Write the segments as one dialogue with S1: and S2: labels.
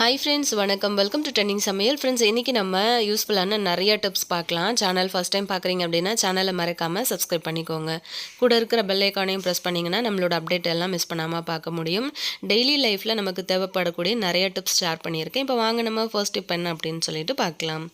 S1: Hi friends வணக்கம். Welcome to trending சமையல். Friends இன்றைக்கி நம்ம யூஸ்ஃபுல்லான நிறைய டிப்ஸ் பார்க்கலாம். சேனல் ஃபஸ்ட் டைம் பார்க்குறீங்க அப்படின்னா சேனலை மறக்காமல் சப்ஸ்கிரைப் பண்ணிக்கோங்க. கூட இருக்கிற பெல்லைக்கானையும் ப்ரெஸ் பண்ணிங்கன்னா நம்மளோட அப்டேட் எல்லாம் மிஸ் பண்ணாமல் பார்க்க முடியும். டெய்லி லைஃப்பில் நமக்கு தேவைப்படக்கூடிய நிறைய டிப்ஸ் ஷேர் பண்ணியிருக்கேன். இப்போ வாங்க நம்ம ஃபர்ஸ்ட் டிப் என்ன அப்படின்னு சொல்லிட்டு பார்க்கலாம்.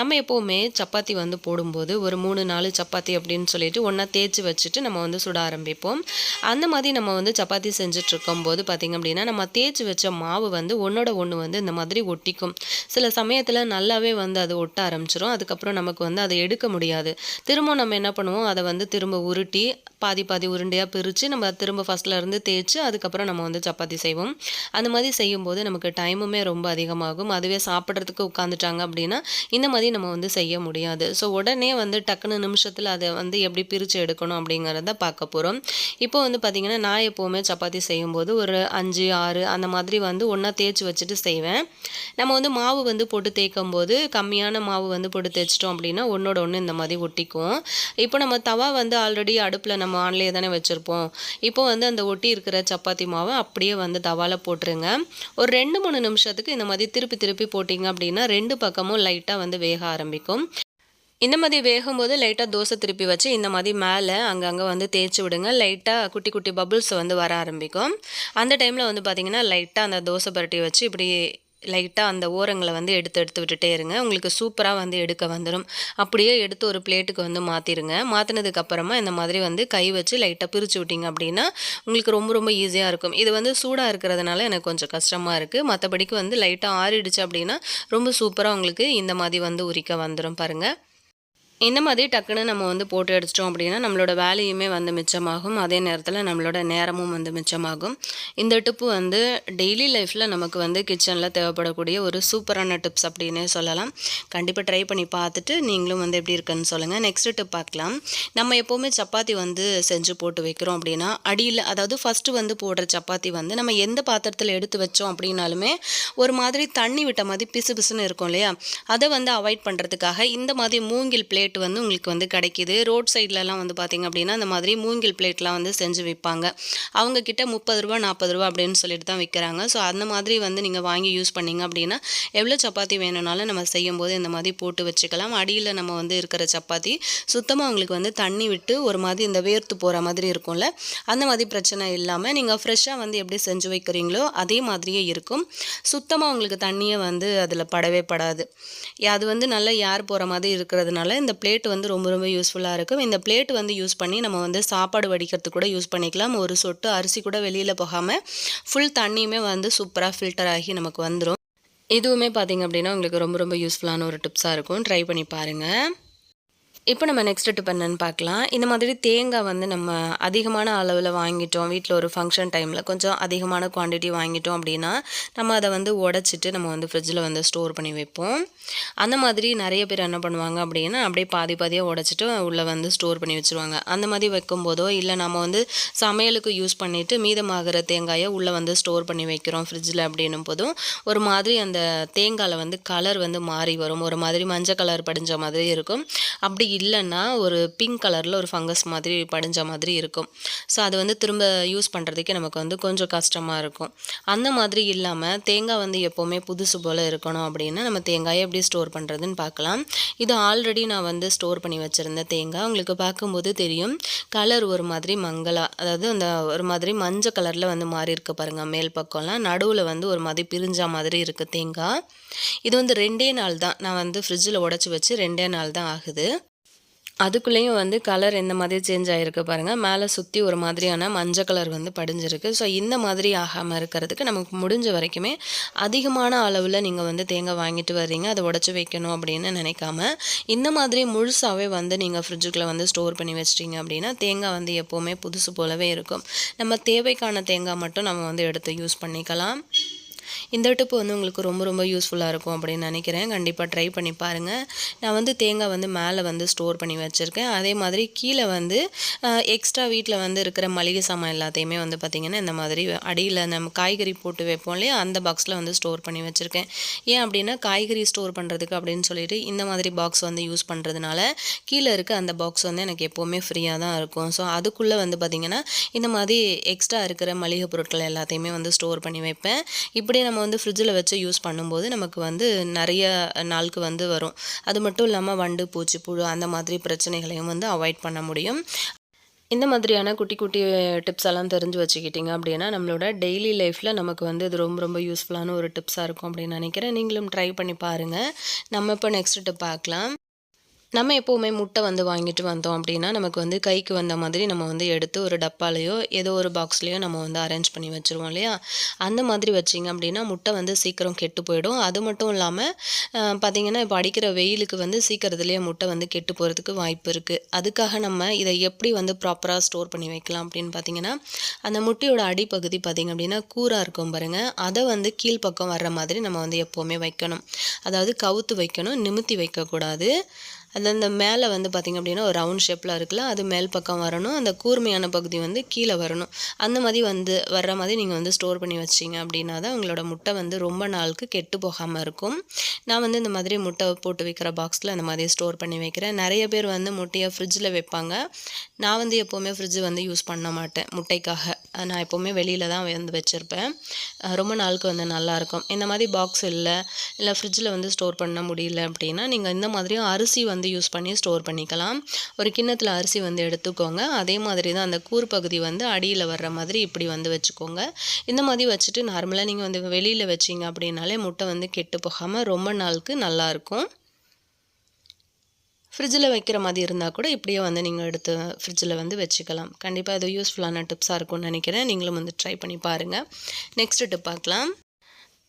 S1: நம்ம எப்போவுமே சப்பாத்தி வந்து போடும்போது ஒரு மூணு நாலு சப்பாத்தி அப்படின்னு சொல்லிட்டு ஒன்றா தேய்ச்சி வச்சுட்டு நம்ம வந்து சுட ஆரம்பிப்போம். அந்த மாதிரி நம்ம வந்து சப்பாத்தி செஞ்சுட்டு இருக்கும்போது பார்த்திங்க அப்படின்னா நம்ம தேய்ச்சி வச்ச மாவு வந்து ஒன்றோட ஒன்று வந்து இந்த மாதிரி ஒட்டிக்கும். சில சமயத்தில் நல்லாவே வந்து அது ஒட்ட ஆரம்பிச்சிடும் அதுக்கப்புறம் நமக்கு வந்து அதை எடுக்க முடியாது. திரும்ப நம்ம என்ன பண்ணுவோம்? அதை வந்து திரும்ப உருட்டி பாதி பாதி உருண்டையாக பிரித்து நம்ம திரும்ப ஃபஸ்ட்லேருந்து இருந்து தேய்ச்சி அதுக்கப்புறம் நம்ம வந்து சப்பாத்தி செய்வோம். அந்த மாதிரி செய்யும்போது நமக்கு டைமுமே ரொம்ப அதிகமாகும். அதுவே சாப்பிட்றதுக்கு உட்காந்துட்டாங்க அப்படின்னா இந்த மாதிரி நம்ம வந்து செய்ய முடியாது. ஸோ உடனே வந்து டக்குன்னு நிமிஷத்தில் அதை வந்து எப்படி பிரித்து எடுக்கணும் அப்படிங்கிறத பார்க்க போகிறோம் இப்போ வந்து பார்த்திங்கன்னா நான் எப்போவுமே சப்பாத்தி செய்யும்போது ஒரு அஞ்சு ஆறு அந்த மாதிரி வந்து ஒன்றா தேய்ச்சி வச்சுட்டு செய்வேன். நம்ம வந்து மாவு வந்து போட்டு தேய்க்கும் போது கம்மியான மாவு வந்து போட்டு தேய்ச்சிட்டோம் அப்படின்னா ஒன்றோட ஒன்று இந்த மாதிரி ஒட்டிக்கும். இப்போ நம்ம தவா வந்து ஆல்ரெடி அடுப்பில் நம்ம ஆன்லேயே தானே வச்சுருப்போம். இப்போ வந்து அந்த ஒட்டி இருக்கிற சப்பாத்தி மாவை அப்படியே வந்து தவாவில் போட்டுருங்க. ஒரு ரெண்டு மூணு நிமிஷத்துக்கு இந்த மாதிரி திருப்பி திருப்பி போட்டிங்க அப்படின்னா ரெண்டு பக்கமும் லைட்டாக வந்து வேக ஆரம்பிக்கும். இந்த மாதிரி வேகும்போது லைட்டாக தோசை திருப்பி வச்சு இந்த மாதிரி மேலே அங்கங்கே வந்து தேய்ச்சி விடுங்க. லைட்டாக குட்டி குட்டி பபுள்ஸ் வந்து வர ஆரம்பிக்கும். அந்த டைமில் வந்து பார்த்திங்கன்னா லைட்டாக அந்த தோசை பரட்டி வச்சு இப்படி லைட்டாக அந்த ஓரங்களை வந்து எடுத்து எடுத்து விட்டுட்டே இருங்க. உங்களுக்கு சூப்பராக வந்து எடுக்க வந்துடும் அப்படியே எடுத்து ஒரு பிளேட்டுக்கு வந்து மாற்றிடுங்க மாற்றினதுக்கப்புறமா இந்த மாதிரி வந்து கை வச்சு லைட்டாக பிரித்து விட்டிங்க அப்படின்னா உங்களுக்கு ரொம்ப ரொம்ப ஈஸியாக இருக்கும். இது வந்து சூடாக இருக்கிறதுனால எனக்கு கொஞ்சம் கஷ்டமாக இருக்குது மற்றபடிக்கு வந்து லைட்டாக ஆறிடுச்சு அப்படின்னா ரொம்ப சூப்பராக உங்களுக்கு இந்த மாதிரி வந்து உரிக்க வந்துடும் பாருங்கள் இந்த மாதிரி டக்குன்னு நம்ம வந்து போட்டு அடிச்சிட்டோம் அப்படின்னா நம்மளோட வேலையுமே வந்து மிச்சமாகும். அதே நேரத்தில் நம்மளோட நேரமும் வந்து மிச்சமாகும். இந்த டிப்பு வந்து டெய்லி லைஃப்பில் நமக்கு வந்து கிச்சனில் தேவைப்படக்கூடிய ஒரு சூப்பரான டிப்ஸ் அப்படின்னே சொல்லலாம். கண்டிப்பாக ட்ரை பண்ணி பார்த்துட்டு நீங்களும் வந்து எப்படி இருக்குன்னு சொல்லுங்கள் நெக்ஸ்ட் டிப் பார்க்கலாம். நம்ம எப்போவுமே சப்பாத்தி வந்து செஞ்சு போட்டு வைக்கிறோம் அப்படின்னா அடியில் அதாவது ஃபஸ்ட்டு வந்து போடுற சப்பாத்தி வந்து நம்ம எந்த பாத்திரத்தில் எடுத்து வச்சோம் அப்படின்னாலுமே ஒரு மாதிரி தண்ணி விட்ட மாதிரி பிசு பிசுன்னு இருக்கும் இல்லையா? அதை வந்து அவாய்ட் பண்ணுறதுக்காக இந்த மாதிரி மூங்கில் பிளேட் பிளேட் வந்து உங்களுக்கு வந்து கிடைக்கிது. ரோட் சைட்லலாம் வந்து பார்த்திங்க அப்படின்னா அந்த மாதிரி மூங்கில் பிளேட்லாம் வந்து செஞ்சு விற்பாங்க. அவங்கக்கிட்ட முப்பது ரூபா நாற்பது ரூபா அப்படின்னு சொல்லிட்டு தான் விற்கிறாங்க ஸோ அந்த மாதிரி வந்து நீங்கள் வாங்கி யூஸ் பண்ணிங்க அப்படின்னா எவ்வளோ சப்பாத்தி வேணும்னாலும் நம்ம செய்யும்போது இந்த மாதிரி போட்டு வச்சுக்கலாம். அடியில் நம்ம வந்து இருக்கிற சப்பாத்தி சுத்தமாக உங்களுக்கு வந்து தண்ணி விட்டு ஒரு மாதிரி இந்த வேர்த்து போகிற மாதிரி இருக்கும்ல அந்த மாதிரி பிரச்சனை இல்லாமல் நீங்கள் ஃப்ரெஷ்ஷாக வந்து எப்படி செஞ்சு வைக்கிறீங்களோ அதே மாதிரியே இருக்கும். சுத்தமாக உங்களுக்கு தண்ணியை வந்து அதில் படவே படாது. அது வந்து நல்லா யார் போகிற மாதிரி இருக்கிறதுனால இந்த பிளேட் வந்து ரொம்ப ரொம்ப யூஸ்ஃபுல்லாக இருக்கும். இந்த பிளேட் வந்து யூஸ் பண்ணி நம்ம வந்து சாப்பாடு வடிக்கிறதுக்கு கூட யூஸ் பண்ணிக்கலாம். ஒரு சொட்டு அரிசி கூட வெளியில் போகாமல் ஃபுல் தண்ணியுமே வந்து சூப்பராக ஃபில்டர் ஆகி நமக்கு வந்துடும் இதுவுமே பார்த்திங்க அப்படின்னா உங்களுக்கு ரொம்ப ரொம்ப யூஸ்ஃபுல்லான ஒரு டிப்ஸாக இருக்கும். ட்ரை பண்ணி பாருங்கள் இப்போ நம்ம நெக்ஸ்ட் டிப் என்னன்னு பார்க்கலாம். இந்த மாதிரி தேங்காய் வந்து நம்ம அதிகமான அளவில் வாங்கிட்டோம். வீட்டில் ஒரு ஃபங்க்ஷன் டைமில் கொஞ்சம் அதிகமான குவான்டிட்டி வாங்கிட்டோம் அப்படின்னா நம்ம அதை வந்து உடச்சிட்டு நம்ம வந்து ஃப்ரிட்ஜில் வந்து ஸ்டோர் பண்ணி வைப்போம். அந்த மாதிரி நிறைய பேர் என்ன பண்ணுவாங்க அப்படின்னா அப்படியே பாதி பாதியாக உடச்சிட்டு உள்ளே வந்து ஸ்டோர் பண்ணி வச்சுருவாங்க. அந்த மாதிரி வைக்கும்போதோ இல்லை நம்ம வந்து சமையலுக்கு யூஸ் பண்ணிவிட்டு மீதமாகிற தேங்காயை உள்ளே வந்து ஸ்டோர் பண்ணி வைக்கிறோம் ஃப்ரிட்ஜில் அப்படின்னும் போதும் ஒரு மாதிரி அந்த தேங்காயில் வந்து கலர் வந்து மாறி வரும். ஒரு மாதிரி மஞ்சள் கலர் படிஞ்ச மாதிரி இருக்கும். அப்படி இல்லைன்னா ஒரு பிங்க் கலரில் ஒரு ஃபங்கஸ் மாதிரி படிஞ்ச மாதிரி இருக்கும். ஸோ அது வந்து திரும்ப யூஸ் பண்ணுறதுக்கே நமக்கு வந்து கொஞ்சம் கஷ்டமாக இருக்கும். அந்த மாதிரி இல்லாமல் தேங்காய் வந்து எப்போவுமே புதுசு போல் இருக்கணும் அப்படின்னா நம்ம தேங்காயை எப்படி ஸ்டோர் பண்ணுறதுன்னு பார்க்கலாம். இது ஆல்ரெடி நான் வந்து ஸ்டோர் பண்ணி வச்சுருந்த தேங்காய். உங்களுக்கு பார்க்கும்போது தெரியும். கலர் ஒரு மாதிரி மங்களா அதாவது அந்த ஒரு மாதிரி மஞ்சள் கலரில் வந்து மாறி இருக்கு பாருங்கள் மேல் பக்கம்லாம். நடுவில் வந்து ஒரு மாதிரி பிரிஞ்ச மாதிரி இருக்குது தேங்காய். இது வந்து ரெண்டே நாள் தான். நான் வந்து ஃப்ரிட்ஜில் உடச்சி வச்சு ரெண்டே நாள் தான் ஆகுது. அதுக்குள்ளேயும் வந்து கலர் இந்த மாதிரி சேஞ்ச் ஆகிருக்கு பாருங்கள் மேலே சுற்றி ஒரு மாதிரியான மஞ்சள் கலர் வந்து படிஞ்சிருக்கு. ஸோ இந்த மாதிரி ஆகாமல் இருக்கிறதுக்கு நமக்கு முடிஞ்ச வரைக்குமே அதிகமான அளவில் நீங்கள் வந்து தேங்காய் வாங்கிட்டு வர்றீங்க. அதை உடச்சி வைக்கணும் அப்படின்னு நினைக்காம இந்த மாதிரி முழுசாகவே வந்து நீங்கள் ஃப்ரிட்ஜுக்குள்ளே வந்து ஸ்டோர் பண்ணி வச்சிட்டிங்க அப்படின்னா தேங்காய் வந்து எப்போவுமே புதுசு போலவே இருக்கும். நம்ம தேவைக்கான தேங்காய் மட்டும் நம்ம வந்து எடுத்து யூஸ் பண்ணிக்கலாம். இந்த டிப்பு வந்து உங்களுக்கு ரொம்ப ரொம்ப யூஸ்ஃபுல்லாக இருக்கும் அப்படின்னு நினைக்கிறேன். கண்டிப்பாக ட்ரை பண்ணி பாருங்கள் நான் வந்து தேங்காய் வந்து மேலே வந்து ஸ்டோர் பண்ணி வச்சுருக்கேன். அதே மாதிரி கீழே வந்து எக்ஸ்ட்ரா வீட்டில் வந்து இருக்கிற மளிகை சாமான் எல்லாத்தையுமே வந்து பார்த்திங்கன்னா இந்த மாதிரி அடியில் நம்ம காய்கறி போட்டு வைப்போம் இல்லையா? அந்த பாக்ஸில் வந்து ஸ்டோர் பண்ணி வச்சுருக்கேன். ஏன் அப்படின்னா காய்கறி ஸ்டோர் பண்ணுறதுக்கு அப்படின்னு சொல்லிட்டு இந்த மாதிரி பாக்ஸ் வந்து யூஸ் பண்ணுறதுனால கீழே இருக்க அந்த பாக்ஸ் வந்து எனக்கு எப்போவுமே ஃப்ரீயாக தான் இருக்கும். ஸோ அதுக்குள்ளே வந்து பார்த்திங்கன்னா இந்த மாதிரி எக்ஸ்ட்ரா இருக்கிற மளிகை பொருட்கள் எல்லாத்தையுமே வந்து ஸ்டோர் பண்ணி வைப்பேன். இப்படி நம்ம நம்ம வந்து ஃப்ரிட்ஜில் வச்சு யூஸ் பண்ணும்போது நமக்கு வந்து நிறைய நாளுக்கு வந்து வரும். அது மட்டும் இல்லாமல் வண்டு பூச்சி புழு அந்த மாதிரி பிரச்சனைகளையும் வந்து அவாய்ட் பண்ண முடியும். இந்த மாதிரியான குட்டி குட்டி டிப்ஸ் எல்லாம் தெரிஞ்சு வச்சுக்கிட்டிங்க அப்படின்னா நம்மளோட டெய்லி லைஃப்பில் நமக்கு வந்து இது ரொம்ப ரொம்ப யூஸ்ஃபுல்லான ஒரு டிப்ஸாக இருக்கும் அப்படின்னு நினைக்கிறேன். நீங்களும் ட்ரை பண்ணி பாருங்கள் நம்ம இப்போ நெக்ஸ்ட் டிப் பார்க்கலாம் நம்ம எப்போவுமே முட்டை வந்து வாங்கிட்டு வந்தோம் அப்படின்னா நமக்கு வந்து கைக்கு வந்த மாதிரி நம்ம வந்து எடுத்து ஒரு டப்பாலையோ ஏதோ ஒரு பாக்ஸ்லேயோ நம்ம வந்து அரேஞ்ச் பண்ணி வச்சுருவோம் இல்லையா? அந்த மாதிரி வச்சிங்க அப்படின்னா முட்டை வந்து சீக்கிரம் கெட்டு போயிடும். அது மட்டும் இல்லாமல் பார்த்திங்கன்னா இப்போ அடிக்கிற வெயிலுக்கு வந்து சீக்கிரத்துலேயே முட்டை வந்து கெட்டு போகிறதுக்கு வாய்ப்பு இருக்குது அதுக்காக நம்ம இதை எப்படி வந்து ப்ராப்பராக ஸ்டோர் பண்ணி வைக்கலாம் அப்படின்னு பார்த்தீங்கன்னா அந்த முட்டையோட அடிப்பகுதி பார்த்திங்க அப்படின்னா கூராக இருக்கும் பாருங்கள் அதை வந்து கீழ்ப்பக்கம் வர்ற மாதிரி நம்ம வந்து எப்போவுமே வைக்கணும். அதாவது கவுத்து வைக்கணும் நிமித்தி வைக்கக்கூடாது. அது அந்த மேலே வந்து பார்த்திங்க அப்படின்னா ஒரு ரவுண்ட் ஷேப்பில் இருக்குல்ல அது மேல் பக்கம் வரணும். அந்த கூர்மையான பகுதி வந்து கீழே வரணும். அந்த மாதிரி வந்து வர்ற மாதிரி நீங்கள் வந்து ஸ்டோர் பண்ணி வச்சிங்க அப்படின்னா தான் உங்களோட முட்டை வந்து ரொம்ப நாளுக்கு கெட்டு போகாமல் இருக்கும். நான் வந்து இந்த மாதிரி முட்டை போட்டு வைக்கிற பாக்ஸில் அந்த மாதிரி ஸ்டோர் பண்ணி வைக்கிறேன். நிறைய பேர் வந்து முட்டையை ஃப்ரிட்ஜில் வைப்பாங்க. நான் வந்து எப்போவுமே ஃப்ரிட்ஜு வந்து யூஸ் பண்ண மாட்டேன் முட்டைக்காக. நான் எப்போவுமே வெளியில் தான் வந்து வச்சுருப்பேன். ரொம்ப நாளுக்கு வந்து நல்லாயிருக்கும் இந்த மாதிரி பாக்ஸ் இல்லை இல்லை ஃப்ரிட்ஜில் வந்து ஸ்டோர் பண்ண முடியல அப்படின்னா நீங்கள் இந்த மாதிரியும் அரிசி வந்து வந்து யூஸ் பண்ணி ஸ்டோர் பண்ணிக்கலாம். ஒரு கிண்ணத்தில் அரிசி வந்து எடுத்துக்கோங்க. அதே மாதிரி தான் அந்த கூர் பகுதி வந்து அடியில் வர்ற மாதிரி இப்படி வந்து வச்சுக்கோங்க. இந்த மாதிரி வச்சுட்டு நார்மலாக நீங்கள் வந்து வெளியில் வச்சிங்க அப்படின்னாலே முட்டை வந்து கெட்டு போகாமல் ரொம்ப நாளுக்கு நல்லாயிருக்கும் ஃப்ரிட்ஜில் வைக்கிற மாதிரி இருந்தால் கூட இப்படியே வந்து நீங்கள் எடுத்து ஃப்ரிட்ஜில் வந்து வச்சுக்கலாம். கண்டிப்பாக இது யூஸ்ஃபுல்லான டிப்ஸாக இருக்கும்னு நினைக்கிறேன். நீங்களும் வந்து ட்ரை பண்ணி பாருங்கள் நெக்ஸ்ட் டிப் பார்க்கலாம்.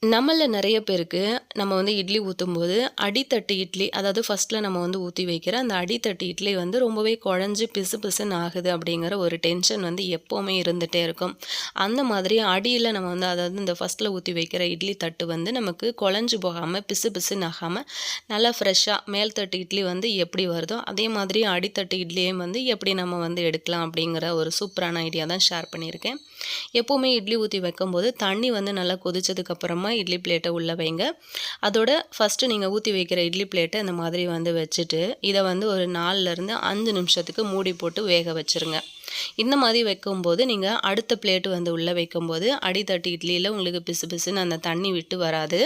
S1: நம்மளில் நிறைய பேருக்கு நம்ம வந்து இட்லி ஊற்றும் போது அடித்தட்டு இட்லி அதாவது ஃபஸ்ட்டில் நம்ம வந்து ஊற்றி வைக்கிற அந்த அடித்தட்டு இட்லி வந்து ரொம்பவே குழஞ்சி பிசு பிசுன்னு ஆகுது அப்படிங்கிற ஒரு டென்ஷன் வந்து எப்போவுமே இருந்துகிட்டே இருக்கும். அந்த மாதிரி அடியில் நம்ம வந்து அதாவது இந்த ஃபஸ்ட்டில் ஊற்றி வைக்கிற இட்லி தட்டு வந்து நமக்கு குழஞ்சி போகாமல் பிசு பிசுன்னு ஆகாமல் நல்லா ஃப்ரெஷ்ஷாக மேல் தட்டு இட்லி வந்து எப்படி வருதோ அதே மாதிரி அடித்தட்டு இட்லியும் வந்து எப்படி நம்ம வந்து எடுக்கலாம் அப்படிங்கிற ஒரு சூப்பரான ஐடியா தான் ஷேர் பண்ணியிருக்கேன். எப்போவுமே இட்லி ஊற்றி வைக்கும்போது தண்ணி வந்து நல்லா கொதிச்சதுக்கப்புறமா கொஞ்சமாக இட்லி பிளேட்டை உள்ளே வைங்க. அதோட ஃபஸ்ட்டு நீங்கள் ஊற்றி வைக்கிற இட்லி பிளேட்டை இந்த மாதிரி வந்து வச்சுட்டு இதை வந்து ஒரு நாலுலேருந்து அஞ்சு நிமிஷத்துக்கு மூடி போட்டு வேக வச்சுருங்க. இந்த மாதிரி வைக்கும்போது நீங்கள் அடுத்த பிளேட்டு வந்து உள்ளே வைக்கும்போது அடித்தட்டு இட்லியில் உங்களுக்கு பிசு பிசுன்னு அந்த தண்ணி விட்டு வராது.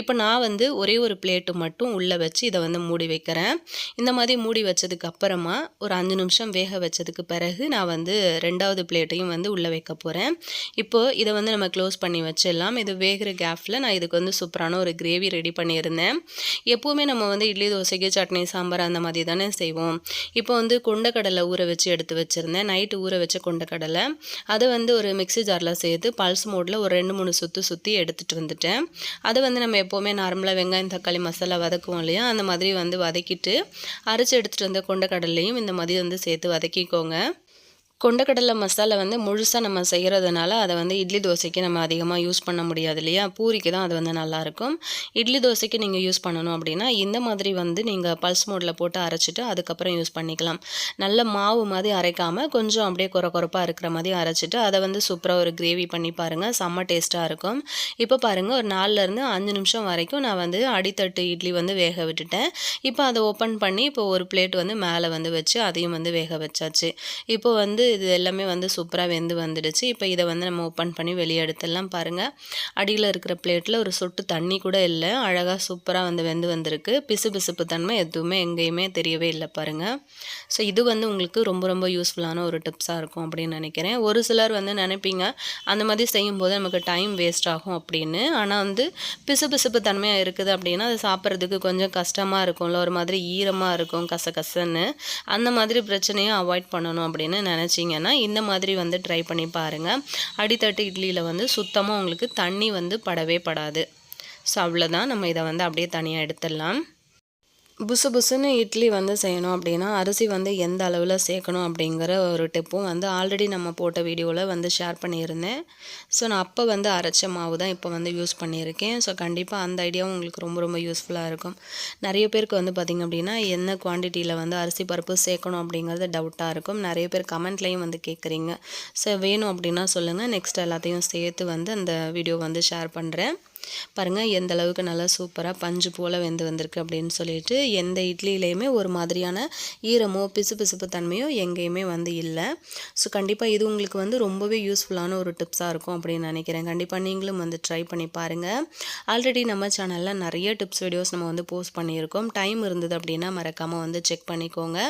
S1: இப்போ நான் வந்து ஒரே ஒரு பிளேட்டு மட்டும் உள்ளே வச்சு இதை வந்து மூடி வைக்கிறேன். இந்த மாதிரி மூடி வச்சதுக்கு அப்புறமா ஒரு அஞ்சு நிமிஷம் வேக வச்சதுக்கு பிறகு நான் வந்து ரெண்டாவது பிளேட்டையும் வந்து உள்ளே வைக்க போகிறேன் இப்போது இதை வந்து நம்ம க்ளோஸ் பண்ணி வச்சிடலாம். இது வேகிற கேஃபில் நான் இதுக்கு வந்து சூப்பரான ஒரு கிரேவி ரெடி பண்ணியிருந்தேன். எப்போவுமே நம்ம வந்து இட்லி தோசைக்கு சட்னி சாம்பார் அந்த மாதிரி தானே செய்வோம். இப்போ வந்து கொண்டக்கடலை ஊற வச்சு எடுத்து வச்சுருந்தேன். நைட்டு ஊற வச்ச கொண்டக்கடலை. அதை வந்து ஒரு மிக்சி ஜாரில் சேர்த்து பல்ஸ் மோடில் ஒரு ரெண்டு மூணு சுற்றி சுற்றி எடுத்துகிட்டு வந்துட்டேன். அதை வந்து வந்து நம்ம எப்போவுமே நார்மலாக வெங்காயம் தக்காளி மசாலா வதக்குவோம் இல்லையா? அந்த மாதிரி வந்து வதக்கிட்டு அரைச்சி எடுத்துகிட்டு வந்த கொண்டக்கடலையும் இந்த மாதிரி வந்து சேர்த்து வதக்கிக்கோங்க. கொண்டக்கடலை மசாலா வந்து முழுசாக நம்ம செய்கிறதுனால அதை வந்து இட்லி தோசைக்கு நம்ம அதிகமாக யூஸ் பண்ண முடியாது இல்லையா? பூரிக்கு தான் அது வந்து நல்லாயிருக்கும். இட்லி தோசைக்கு நீங்கள் யூஸ் பண்ணணும் அப்படின்னா இந்த மாதிரி வந்து நீங்கள் பல்ஸ் மோடில் போட்டு அரைச்சிட்டு அதுக்கப்புறம் யூஸ் பண்ணிக்கலாம். நல்ல மாவு மாதிரி அரைக்காமல் கொஞ்சம் அப்படியே குறை குறைப்பாக இருக்கிற மாதிரி அரைச்சிட்டு அதை வந்து சூப்பராக ஒரு கிரேவி பண்ணி பாருங்கள் செம்ம டேஸ்ட்டாக இருக்கும். இப்போ பாருங்கள் ஒரு நாலுலேருந்து அஞ்சு நிமிஷம் வரைக்கும் நான் வந்து அடித்தட்டு இட்லி வந்து வேக விட்டுட்டேன். இப்போ அதை ஓப்பன் பண்ணி இப்போ ஒரு பிளேட் வந்து மேலே வந்து வச்சு அதையும் வந்து வேக வச்சாச்சு. இப்போ வந்து இது எல்லாமே வந்து சூப்பராக வெந்து வந்துடுச்சு. இப்போ இதை வந்து நம்ம ஓப்பன் பண்ணி வெளியே எடுத்துடலாம் பாருங்கள் அடியில் இருக்கிற பிளேட்டில் ஒரு சொட்டு தண்ணி கூட இல்லை. அழகாக சூப்பராக வந்து வெந்து வந்திருக்கு. பிசு பிசுப்பு தன்மை எதுவுமே எங்கேயுமே தெரியவே இல்லை பாருங்கள் ஸோ இது வந்து உங்களுக்கு ரொம்ப ரொம்ப யூஸ்ஃபுல்லான ஒரு டிப்ஸாக இருக்கும் அப்படின்னு நினைக்கிறேன். ஒரு சிலர் வந்து நினைப்பீங்க அந்த மாதிரி செய்யும்போது நமக்கு டைம் வேஸ்ட் ஆகும் அப்படின்னு. ஆனால் வந்து பிசு பிசுப்பு தன்மையாக இருக்குது அப்படின்னா அது சாப்பிட்றதுக்கு கொஞ்சம் கஷ்டமாக இருக்கும்ல. ஒரு மாதிரி ஈரமாக இருக்கும் கச கசன்னு அந்த மாதிரி பிரச்சனையும் அவாய்ட் பண்ணணும் அப்படின்னு நினச்சி வச்சிங்கன்னா இந்த மாதிரி வந்து ட்ரை பண்ணி பாருங்கள் அடித்தட்டு இட்லியில் வந்து சுத்தமாக உங்களுக்கு தண்ணி வந்து படவே படாது. ஸோ அவ்வளோதான் நம்ம இதை வந்து அப்படியே தனியாக எடுத்துடலாம். புசு புசுன்னு இட்லி வந்து செய்யணும் அப்படின்னா அரிசி வந்து எந்த அளவில் சேர்க்கணும் அப்படிங்கிற ஒரு டிப்பும் வந்து ஆல்ரெடி நம்ம போட்ட வீடியோவில் வந்து ஷேர் பண்ணியிருந்தேன். ஸோ நான் அப்போ வந்து அரைச்ச மாவு தான் இப்போ வந்து யூஸ் பண்ணியிருக்கேன். ஸோ கண்டிப்பாக அந்த ஐடியாவும் உங்களுக்கு ரொம்ப ரொம்ப யூஸ்ஃபுல்லாக இருக்கும். நிறைய பேருக்கு வந்து பார்த்திங்க அப்படின்னா என்ன குவான்டிட்டியில் வந்து அரிசி பருப்பு சேர்க்கணும் அப்படிங்கிறது டவுட்டாக இருக்கும். நிறைய பேர் கமெண்ட்லேயும் வந்து கேட்குறீங்க ஸோ வேணும் அப்படின்னா சொல்லுங்கள் நெக்ஸ்ட் எல்லாத்தையும் சேர்த்து வந்து அந்த வீடியோ வந்து ஷேர் பண்ணுறேன் பாருங்கள் எந்த அளவுக்கு நல்லா சூப்பராக பஞ்சு போல் வெந்து வந்திருக்கு அப்படின்னு சொல்லிட்டு எந்த இட்லியிலையுமே ஒரு மாதிரியான ஈரமோ பிசு பிசுப்பு தன்மையோ எங்கேயுமே வந்து இல்லை. ஸோ கண்டிப்பாக இது உங்களுக்கு வந்து ரொம்பவே யூஸ்ஃபுல்லான ஒரு டிப்ஸாக இருக்கும் அப்படின்னு நினைக்கிறேன். கண்டிப்பாக நீங்களும் வந்து ட்ரை பண்ணி பாருங்கள் ஆல்ரெடி நம்ம சேனலில் நிறைய டிப்ஸ் வீடியோஸ் நம்ம வந்து போஸ்ட் பண்ணியிருக்கோம். டைம் இருந்தது அப்படின்னா மறக்காமல் வந்து செக் பண்ணிக்கோங்க.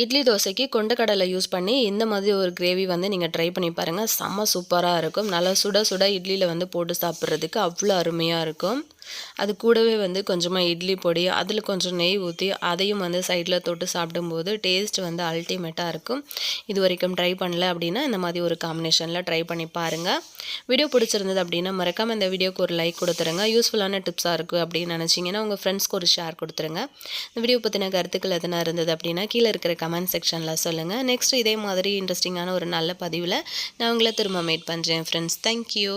S1: இட்லி தோசைக்கு கொண்டக்கடலை யூஸ் பண்ணி இந்த மாதிரி ஒரு கிரேவி வந்து நீங்கள் ட்ரை பண்ணி பாருங்கள் செம்ம சூப்பராக இருக்கும். நல்லா சுட சுட இட்லியில் வந்து போட்டு சாப்பிட்றதுக்கு அவ்வளோ அருமையாக இருக்கும். அது கூடவே வந்து கொஞ்சமாக இட்லி பொடி அதில் கொஞ்சம் நெய் ஊற்றி அதையும் வந்து சைடில் தொட்டு சாப்பிடும்போது டேஸ்ட் வந்து அல்டிமேட்டாக இருக்கும். இது வரைக்கும் ட்ரை பண்ணல அப்படின்னா இந்த மாதிரி ஒரு காம்பினேஷனில் ட்ரை பண்ணி பாருங்கள் வீடியோ பிடிச்சிருந்தது அப்படின்னா மறக்காமல் இந்த வீடியோக்கு ஒரு லைக் கொடுத்துருங்க. யூஸ்ஃபுல்லான டிப்ஸாக இருக்குது அப்படின்னு நினச்சிங்கன்னா உங்கள் ஃப்ரெண்ட்ஸ்க்கு ஒரு ஷேர் கொடுத்துருங்க. இந்த வீடியோ பற்றின கருத்துக்கள் எதனா இருந்தது அப்படின்னா கீழே இருக்கிற கமெண்ட் செக்ஷனில் சொல்லுங்கள் நெக்ஸ்ட் இதே மாதிரி இன்ட்ரெஸ்டிங்கான ஒரு நல்ல பதிவில் நான் உங்களை திரும்ப மீட் பண்ணுறேன் ஃப்ரெண்ட்ஸ் தேங்க்யூ